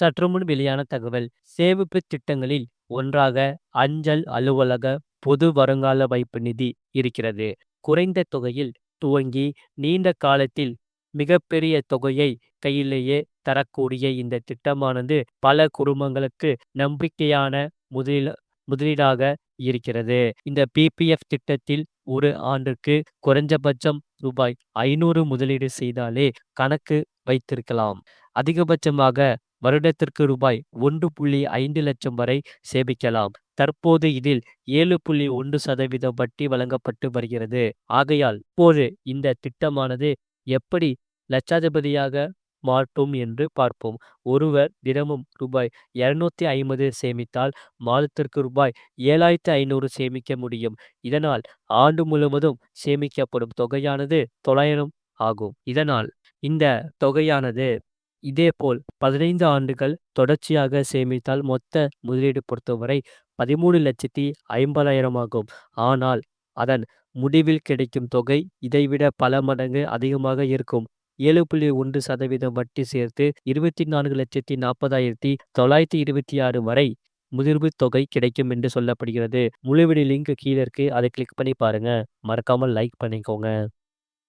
சற்றுமுன் வெளியான தகவல் சேமிப்பு திட்டங்களில் ஒன்றாக அஞ்சல் அலுவலக பொது வருங்கால வைப்பு நிதி இருக்கிறது. குறைந்த தொகையில் துவங்கி நீண்ட காலத்தில் மிகப்பெரிய தொகையை கையிலேயே தரக்கூடிய இந்த திட்டமானது பல குடும்பங்களுக்கு நம்பிக்கையான முதலீ முதலீடாக இருக்கிறது. இந்த பிபிஎஃப் திட்டத்தில் ஒரு ஆண்டுக்கு குறைஞ்சபட்சம் ரூபாய் ஐநூறு முதலீடு செய்தாலே கணக்கு வைத்திருக்கலாம். அதிகபட்சமாக வருடத்திற்கு ரூபாய் ஒன்று புள்ளி ஐந்து லட்சம் வரை சேமிக்கலாம். தற்போது இதில் ஏழு புள்ளி ஒன்று சதவீதம் வட்டி வழங்கப்பட்டு வருகிறது. ஆகையால் இப்போது இந்த திட்டமானது எப்படி லட்சாதிபதியாக மாட்டோம் என்று பார்ப்போம். ஒருவர் தினமும் ரூபாய் இருநூத்தி ஐம்பது சேமித்தால் மாதத்திற்கு ரூபாய் ஏழாயிரத்தி ஐநூறு சேமிக்க முடியும். இதனால் ஆண்டு முழுவதும் சேமிக்கப்படும் தொகையானது தொள்ளாயிரம் ஆகும். இதனால் இந்த தொகையானது இதேபோல் பதினைந்து ஆண்டுகள் தொடர்ச்சியாக சேமித்தால் மொத்த முதலீடு பொறுத்தவரை பதிமூணு லட்சத்தி ஐம்பதாயிரம் ஆகும். ஆனால் அதன் முடிவில் கிடைக்கும் தொகை இதைவிட பல மடங்கு அதிகமாக இருக்கும். ஏழு புள்ளி ஒன்று சதவீதம் வட்டி சேர்த்து இருபத்தி நான்கு லட்சத்தி நாற்பதாயிரத்தி தொள்ளாயிரத்தி இருபத்தி ஆறு வரை முதிர்வு தொகை கிடைக்கும் என்று சொல்லப்படுகிறது. முழுவீடு லிங்க் கீழே இருக்கு. அதை கிளிக் பண்ணி பாருங்க. மறக்காமல் லைக் பண்ணிக்கோங்க.